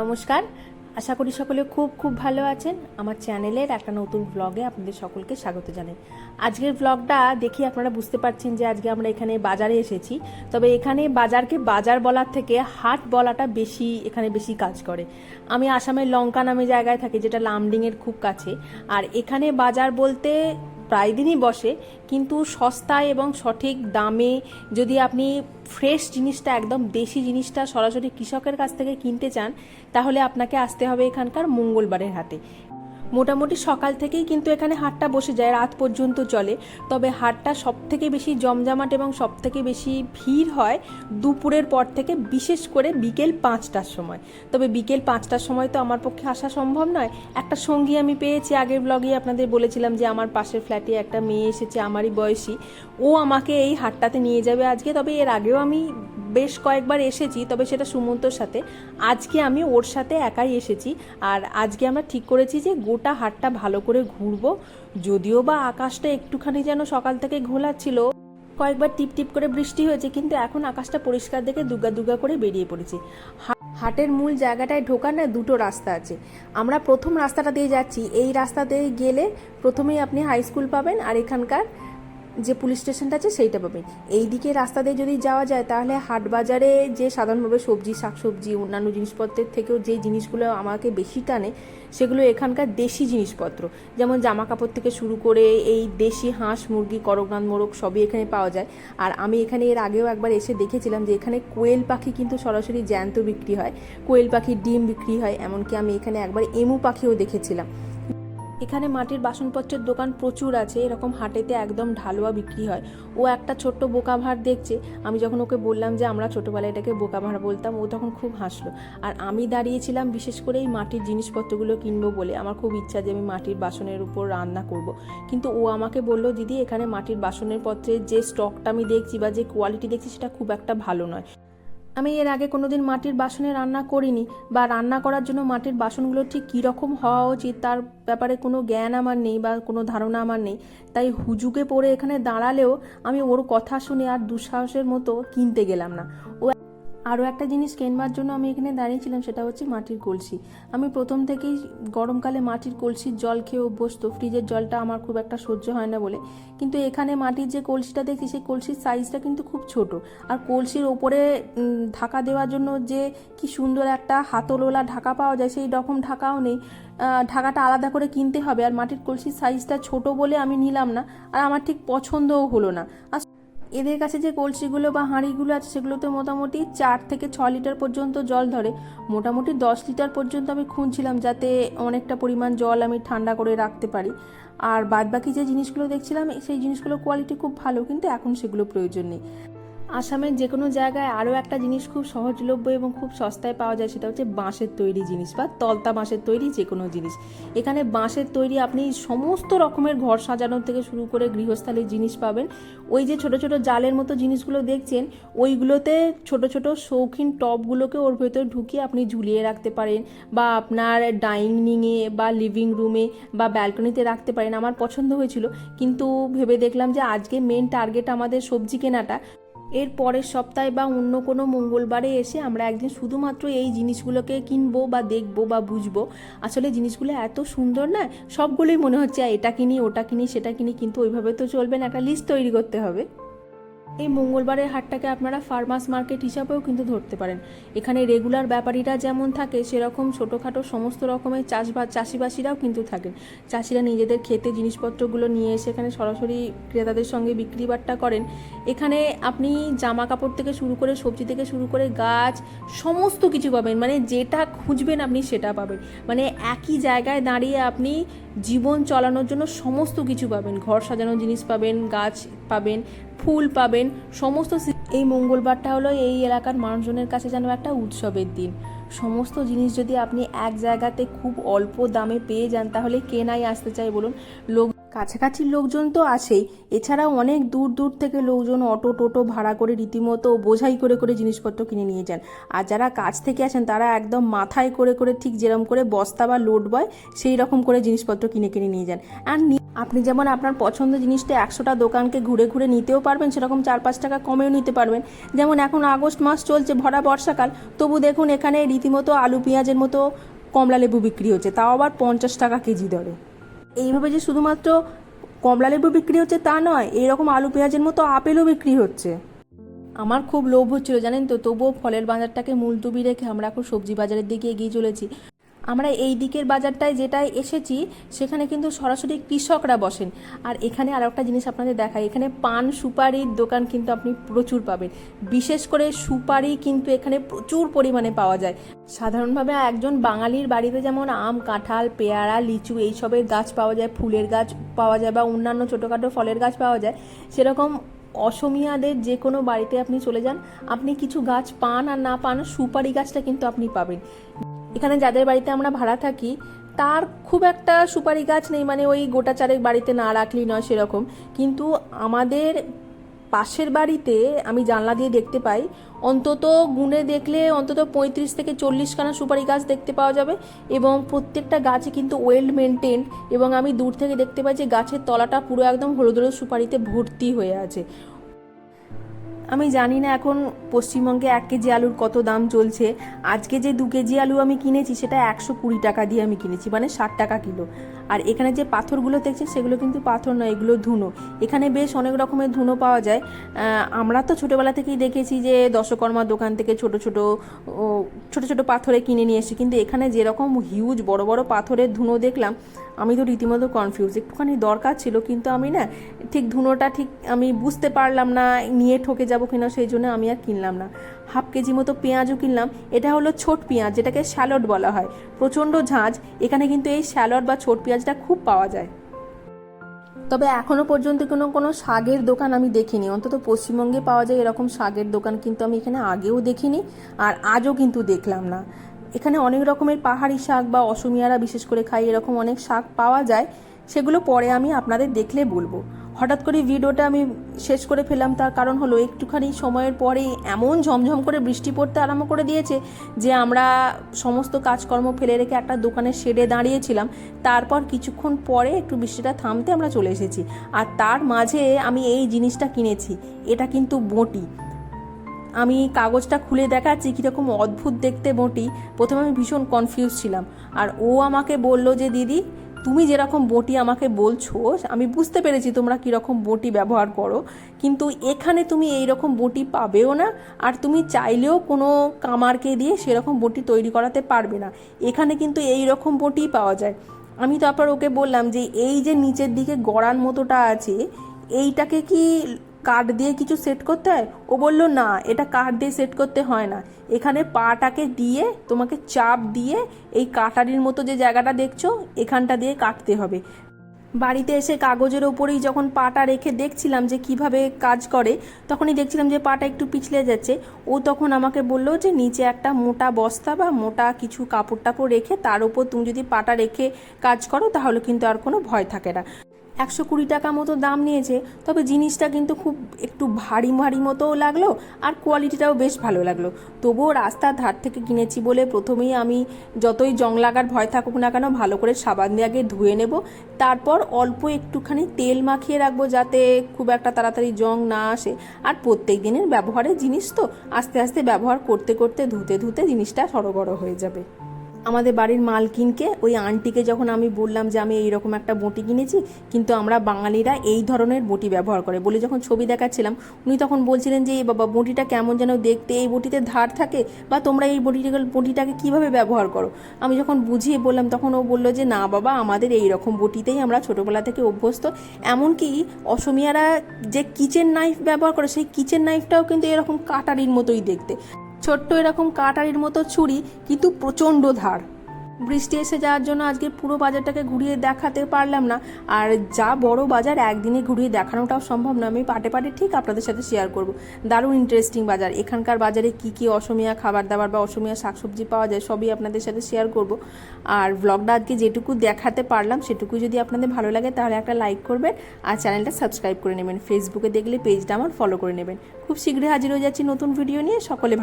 নমস্কার। আশা করি সকলে খুব খুব ভালো আছেন। আমার চ্যানেলের একটা নতুন ব্লগে আপনাদের সকলকে স্বাগত জানাই। আজকের ব্লগটা দেখি আপনারা বুঝতে পারছেন যে আজকে আমরা এখানে বাজারে এসেছি। তবে এখানে বাজারকে বাজার বলার থেকে হাট বলাটা বেশি, এখানে বেশি কাজ করে। আমি আসামের লঙ্কা নামে জায়গায় থাকি, যেটা লামডিংয়ের খুব কাছে। আর এখানে বাজার বলতে প্রায় দিনই বসে, কিন্তু সস্তায় এবং সঠিক দামে যদি আপনি ফ্রেশ জিনিসটা, একদম দেশি জিনিসটা সরাসরি কৃষকের কাছ থেকে কিনতে চান, তাহলে আপনাকে আসতে হবে এখানকার মঙ্গলবারের হাটে। মোটামুটি সকাল থেকেই কিন্তু এখানে হাটটা বসে যায়, রাত পর্যন্ত চলে। তবে হাটটা সব থেকে বেশি জমজমাট এবং সব থেকে বেশি ভিড় হয় দুপুরের পর থেকে, বিশেষ করে বিকেল পাঁচটার সময়। তবে বিকেল পাঁচটার সময় তো আমার পক্ষে আসা সম্ভব নয়। একটা সঙ্গী আমি পেয়েছি, আগের ব্লগে আপনাদের বলেছিলাম যে আমার পাশের ফ্ল্যাটে একটা মেয়ে এসেছে, আমারই বয়সী। ও আমাকে এই হাটটাতে নিয়ে যাবে আজকে, তবে এর আগেও আমি বেশ কয়েকবার এসেছি, তবে সেটা সুমন্তর সাথে। আজকে আমি ওর সাথে একাই এসেছি, আর আজকে আমরা ঠিক করেছি যে গোটা হাটটা ভালো করে ঘুরবো, যদিও বা আকাশটা একটুখানি যেন সকাল থেকে ঘোলা ছিল কয়েকবার টিপ টিপ করে বৃষ্টি হয়েছে, কিন্তু এখন আকাশটা পরিষ্কার দেখে দুগা দুগা করে বেরিয়ে পড়েছে। হাটের মূল জায়গাটায় ঢোকার না দুটো রাস্তা আছে। আমরা প্রথম রাস্তাটা দিয়ে যাচ্ছি। এই রাস্তা দিয়ে গেলে প্রথমেই আপনি হাই স্কুল পাবেন আর এখানকার যে পুলিশ স্টেশনটা আছে সেইটা পাবেন। এই দিকে রাস্তা দিয়ে যদি যাওয়া যায়, তাহলে হাট বাজারে যে সাধারণভাবে সবজি, শাকসবজি, অন্যান্য জিনিসপত্রের থেকেও যে জিনিসগুলো আমাকে বেশি টানে, সেগুলো এখানকার দেশি জিনিসপত্র। যেমন জামা কাপড় থেকে শুরু করে এই দেশি হাঁস, মুরগি, করকনাথ, মোরগ সবই এখানে পাওয়া যায়। আর আমি এখানে এর আগেও একবার এসে দেখেছিলাম যে এখানে কোয়েল পাখি কিন্তু সরাসরি জ্যান্ত বিক্রি হয়। কোয়েল পাখির ডিম বিক্রি হয়, এমনকি আমি এখানে একবার এমু পাখিও দেখেছিলাম। এখানে মাটির বাসনপত্রের দোকান প্রচুর আছে, এরকম হাটেতে একদম ঢালুয়া বিক্রি হয়। ও একটা ছোট্ট বোকা দেখছে, আমি যখন ওকে বললাম যে আমরা ছোটোবেলায় এটাকে বোকা বলতাম, ও তখন খুব হাসলো। আর আমি দাঁড়িয়েছিলাম বিশেষ করে এই মাটির জিনিসপত্রগুলো কিনবো বলে, আমার খুব ইচ্ছা যে আমি মাটির বাসনের উপর রান্না করব। কিন্তু ও আমাকে বলল, দিদি, এখানে মাটির বাসনের পত্রের যে স্টকটা আমি দেখছি বা যে কোয়ালিটি দেখছি, সেটা খুব একটা ভালো নয়। আমি এর আগে কোনোদিন মাটির বাসনে রান্না করিনি বা রান্না করার জন্য মাটির বাসনগুলো ঠিক কীরকম হওয়া উচিত তার ব্যাপারে কোনো জ্ঞান আমার নেই বা কোনো ধারণা আমার নেই। তাই হুজুকে পড়ে এখানে দাঁড়ালেও আমি ওর কথা শুনে আর দুঃসাহসের মতো কিনতে গেলাম না। ও আরও একটা জিনিস কেনবার জন্য আমি এখানে দাঁড়িয়েছিলাম, সেটা হচ্ছে মাটির কলসি। আমি প্রথম থেকেই গরমকালে মাটির কলসির জল খেয়ে অভ্যস্ত, ফ্রিজের জলটা আমার খুব একটা সহ্য হয় না বলে। কিন্তু এখানে মাটির যে কলসিটা দেখছি, সেই কলসির সাইজটা কিন্তু খুব ছোট। আর কলসির ওপরে ঢাকা দেওয়ার জন্য যে কি সুন্দর একটা হাতলোলা ঢাকা পাওয়া যায়, সেই রকম ঢাকাও নেই। ঢাকাটা আলাদা করে কিনতে হবে। আর মাটির কলসির সাইজটা ছোট বলে আমি নিলাম না। আর আমার ঠিক পছন্দও হলো না। আর এদের কাছে যে কলসিগুলো বা হাঁড়িগুলো আছে, সেগুলোতে মোটামুটি চার থেকে ছ লিটার পর্যন্ত জল ধরে। মোটামুটি দশ লিটার পর্যন্ত আমি খুঁজছিলাম যাতে অনেকটা পরিমাণ জল আমি ঠান্ডা করে রাখতে পারি। আর বাদবাকি যে জিনিসগুলো দেখছিলাম, সেই জিনিসগুলোর কোয়ালিটি খুব ভালো, কিন্তু এখন সেগুলো প্রয়োজন নেই। আসামের যে কোনো জায়গায় আরও একটা জিনিস খুব সহজলভ্য এবং খুব সস্তায় পাওয়া যায়, সেটা হচ্ছে বাঁশের তৈরি জিনিস বা তলতা বাঁশের তৈরি যে কোনো জিনিস। এখানে বাঁশের তৈরি আপনি সমস্ত রকমের ঘর সাজানোর থেকে শুরু করে গৃহস্থালির জিনিস পাবেন। ওই যে ছোট ছোট জালের মতো জিনিসগুলো দেখছেন, ওইগুলোতে ছোট ছোট শৌখিন টবগুলোকে ওর ভেতর ঢুকিয়ে আপনি ঝুলিয়ে রাখতে পারেন বা আপনার ডাইনিংয়ে বা লিভিং রুমে বা ব্যালকনিতে রাখতে পারেন। আমার পছন্দ হয়েছিল, কিন্তু ভেবে দেখলাম যে আজকে মেন টার্গেট আমাদের সবজি কেনাটা। এর পরের সপ্তাহে বা অন্য কোনো মঙ্গলবারে এসে আমরা একদিন শুধুমাত্র এই জিনিসগুলোকে কিনবো বা দেখব বা বুঝব। আসলে জিনিসগুলো এত সুন্দর না, সবগুলোই মনে হচ্ছে এটা কিনি, ওটা কিনি, সেটা কিনি। কিন্তু ওইভাবে তো চলবে না, একটা লিস্ট তৈরি করতে হবে। এই মঙ্গলবারের হাটটাকে আপনারা ফার্মার্স মার্কেট হিসাবেও কিন্তু ধরতে পারেন। এখানে রেগুলার ব্যাপারীরা যেমন থাকে, সেরকম ছোটোখাটো সমস্ত রকমের চাষবাস চাষিবাসীরাও কিন্তু থাকেন। চাষিরা নিজেদের খেতে জিনিসপত্রগুলো নিয়ে এসে এখানে সরাসরি ক্রেতাদের সঙ্গে বিক্রি বাট্টা করেন। এখানে আপনি জামা কাপড় থেকে শুরু করে সবজি থেকে শুরু করে গাছ, সমস্ত কিছু পাবেন। মানে যেটা খুঁজবেন আপনি সেটা পাবেন। মানে একই জায়গায় দাঁড়িয়ে আপনি জীবন চালানোর জন্য সমস্ত কিছু পাবেন। ঘর সাজানোর জিনিস পাবেন, গাছ পাবেন ফুল পাবেন, সমস্ত এই মঙ্গলবারটা হলো এই এলাকার মানুষজনের কাছে যেন একটা উৎসবের দিন। সমস্ত জিনিস যদি আপনি এক জায়গাতে খুব অল্প দামে পেয়ে যান, তাহলে কেনাই আসতে চাই বলুন? লোক কাছাকাছির লোকজন তো আসেই এছাড়াও অনেক দূর দূর থেকে লোকজন অটো টোটো ভাড়া করে রীতিমতো বোঝাই করে করে জিনিসপত্র কিনে নিয়ে যান। আর যারা কাছ থেকে আসেন, তারা একদম মাথায় করে করে ঠিক যেরকম করে বস্তা বা লোড বয়, সেই রকম করে জিনিসপত্র কিনে কিনে নিয়ে যান। আর আপনি যেমন আপনার পছন্দ জিনিসটা একশোটা দোকানকে ঘুরে ঘুরে নিতেও পারবেন, সেরকম চার পাঁচ টাকা কমেও নিতে পারবেন। যেমন এখন আগস্ট মাস চলছে, ভরা বর্ষাকাল। তবু দেখুন, এখানে রীতিমতো আলু পেঁয়াজের মতো কমলা লেবু বিক্রি হচ্ছে, তাও আবার পঞ্চাশ টাকা কেজি দরে। এইভাবে যে শুধুমাত্র কমলা লেবু বিক্রি হচ্ছে তা নয় এইরকম আলু পেঁয়াজের মতো আপেলও বিক্রি হচ্ছে। আমার খুব লোভ হচ্ছিল জানেন তো? তবুও ফলের বাজারটাকে মুলতুবি রেখে আমরা এখন সবজি বাজারের দিকে এগিয়ে চলেছি। আমরা এই দিকের বাজারটায় যেটায় এসেছি, সেখানে কিন্তু সরাসরি কৃষকরা বসেন। আর এখানে আর একটা জিনিস আপনাদের দেখায় এখানে পান সুপারির দোকান কিন্তু আপনি প্রচুর পাবেন। বিশেষ করে সুপারি কিন্তু এখানে প্রচুর পরিমাণে পাওয়া যায়। সাধারণভাবে একজন বাঙালির বাড়িতে যেমন আম, কাঁঠাল, পেয়ারা, লিচু এইসবের গাছ পাওয়া যায়, ফুলের গাছ পাওয়া যায় বা অন্যান্য ছোটোখাটো ফলের গাছ পাওয়া যায়, সেরকম অসমিয়াদের যে কোনো বাড়িতে আপনি চলে যান, আপনি কিছু গাছ পান আর না পান, সুপারি গাছটা কিন্তু আপনি পাবেন। এখানে যাদের বাড়িতে আমরা ভাড়া থাকি, তার খুব একটা সুপারি গাছ নেই মানে ওই গোটা চারেক বাড়িতে না রাখলেই নয় সেরকম। কিন্তু আমাদের পাশের বাড়িতে আমি জানলা দিয়ে দেখতে পাই, অন্তত গুনে দেখলে অন্তত পঁয়ত্রিশ থেকে চল্লিশখানা সুপারি গাছ দেখতে পাওয়া যাবে এবং প্রত্যেকটা গাছে কিন্তু ওয়েল মেনটেন এবং আমি দূর থেকে দেখতে পাই যে গাছের তলাটা পুরো একদম হলুদ হলুদ সুপারিতে ভর্তি হয়ে আছে। আমি জানি না এখন পশ্চিমবঙ্গে এক কেজি আলুর কত দাম চলছে। আজকে যে দু কেজি আলু আমি কিনেছি, সেটা একশো কুড়ি টাকা দিয়ে আমি কিনেছি মানে ষাট টাকা কিলো। আর এখানে যে পাথরগুলো দেখছেন, সেগুলো কিন্তু পাথর নয়, এগুলো ধুনো। এখানে বেশ অনেক রকমের ধুনো পাওয়া যায়। আমরা তো ছোটোবেলা থেকেই দেখেছি যে দশকর্মা দোকান থেকে ছোট ছোট ছোট ছোট পাথরে কিনে নিয়ে এসেছি। কিন্তু এখানে যেরকম হিউজ বড় বড় পাথরের ধুনো দেখলাম আমি তো রীতিমতো কনফিউজ একটুখানি দরকার ছিল, কিন্তু আমি না, ঠিক ধুনোটা ঠিক আমি বুঝতে পারলাম না, নিয়ে ঠকে যাব কিনা, সেই জন্য আমি আর কিনলাম না। হাফ কেজি মতো পেঁয়াজও কিনলাম, এটা হলো ছোট পেঁয়াজ, যেটাকে স্যালড বলা হয়। প্রচণ্ড ঝাঁঝ এখানে কিন্তু এই স্যালড বা ছোট পেঁয়াজটা খুব পাওয়া যায়। তবে এখনও পর্যন্ত কোনো কোনো শাকের দোকান আমি দেখিনি। অন্তত পশ্চিমবঙ্গে পাওয়া যায় এরকম শাকের দোকান, কিন্তু আমি এখানে আগেও দেখিনি, আর আজও কিন্তু দেখলাম না। এখানে অনেক রকমের পাহাড়ি শাক বা অসমিয়ারা বিশেষ করে খাই এরকম অনেক শাক পাওয়া যায়। সেগুলো পরে আমি আপনাদের দেখলে বলব। হঠাৎ করে ভিডিওটা আমি শেষ করে ফেললাম, তার কারণ হলো একটুখানি সময়ের পরেই এমন ঝমঝম করে বৃষ্টি পড়তে আরম্ভ করে দিয়েছে যে আমরা সমস্ত কাজকর্ম ফেলে রেখে একটা দোকানের শেডে দাঁড়িয়েছিলাম। তারপর কিছুক্ষণ পরে একটু বৃষ্টিটা থামতে আমরা চলে এসেছি। আর তার মাঝে আমি এই জিনিসটা কিনেছি, এটা কিন্তু বঁটি। আমি কাগজটা খুলে দেখাচ্ছি কীরকম অদ্ভুত দেখতে বটি। প্রথমে আমি ভীষণ কনফিউজ ছিলাম। আর ও আমাকে বলল যে, দিদি, তুমি যেরকম বটি আমাকে বলছো, আমি বুঝতে পেরেছি তোমরা কীরকম বটি ব্যবহার করো। কিন্তু এখানে তুমি এই রকম বটি পাবেও না, আর তুমি চাইলেও কোনো কামারকে দিয়ে সেরকম বটি তৈরি করাতে পারবে না। এখানে কিন্তু এই রকম বটি পাওয়া যায়। আমি তারপর ওকে বললাম যে, এই যে নিচের দিকে গড়ার মতোটা আছে, এইটাকে কি কাঠ দিয়ে কিছু সেট করতে হয়? ও বলল, না, এটা কাঠ দিয়ে সেট করতে হয় না। এখানে পাটাকে দিয়ে, তোমাকে চাপ দিয়ে এই কাটারির মতো যে জায়গাটা দেখছ, এখানটা দিয়ে কাটতে হবে। বাড়িতে এসে কাগজের ওপরেই যখন পাটা রেখে দেখছিলাম যে কীভাবে কাজ করে, তখনই দেখছিলাম যে পাটা একটু পিছলে যাচ্ছে। ও তখন আমাকে বলল যে, নিচে একটা মোটা বস্তা বা মোটা কিছু কাপড় টাপড় রেখে, তার উপর তুমি যদি পাটা রেখে কাজ করো, তাহলে কিন্তু আর কোনো ভয় থাকে না। একশো কুড়ি টাকা মতো দাম নিয়েছে, তবে জিনিসটা কিন্তু খুব একটু ভারী ভারী মতোও লাগল আর কোয়ালিটিটাও বেশ ভালো লাগল। তবুও রাস্তার ধার থেকে কিনেছি বলে প্রথমেই আমি যতই জং লাগার ভয় থাকুক না কেন ভালো করে সাবান দিয়ে আগে ধুয়ে নেব, তারপর অল্প একটুখানি তেল মাখিয়ে রাখব যাতে খুব একটা তাড়াতাড়ি জং না আসে। আর প্রত্যেক দিনের ব্যবহারের জিনিস তো আস্তে আস্তে ব্যবহার করতে করতে ধুতে ধুতে জিনিসটা সরবরাহ হয়ে যাবে। আমাদের বাড়ির মালকিনকে, ওই আন্টিকে যখন আমি বললাম যে আমি এইরকম একটা বটি কিনেছি, কিন্তু আমরা বাঙালিরা এই ধরনের বটি ব্যবহার করে। বলে যখন ছবি দেখাচ্ছিলাম, উনি তখন বলছিলেন যে এই বাবা, বটিটা কেমন যেন দেখতে, এই বটিতে ধার থাকে, বা তোমরা এই বটিটাকে বটিটাকে কীভাবে ব্যবহার করো? আমি যখন বুঝিয়ে বললাম, তখন ও বলল যে, না বাবা, আমাদের এই রকম বটিতেই আমরা ছোটোবেলা থেকে অভ্যস্ত। এমনকি অসমিয়ারা যে কিচেন নাইফ ব্যবহার করে, সেই কিচেন নাইফটাও কিন্তু এরকম কাটারির মতোই দেখতে। ছোট্ট এরকম কাটারির মতো ছুরি কিন্তু প্রচণ্ড ধার। বৃষ্টি এসে যাওয়ার জন্য আজকে পুরো বাজারটাকে ঘুরিয়ে দেখাতে পারলাম না। আর যা বড় বাজার একদিনে ঘুরিয়ে দেখানোটাও সম্ভব না আমি পাটে পাটে ঠিক আপনাদের সাথে শেয়ার করব। দারুণ ইন্টারেস্টিং বাজার। এখানকার বাজারে কি কি অসমিয়া খাবার দাবার বা অসমিয়া শাকসবজি পাওয়া যায় সবই আপনাদের সাথে শেয়ার করব। আর ব্লগটা আজকে যেটুকু দেখাতে পারলাম সেটুকু যদি আপনাদের ভালো লাগে, তাহলে একটা লাইক করবেন আর চ্যানেলটা সাবস্ক্রাইব করে নেবেন। ফেসবুকে দেখলে পেজটা আমার ফলো করে নেবেন। খুব শীঘ্রই হাজির হয়ে যাচ্ছি নতুন ভিডিও নিয়ে। সকলে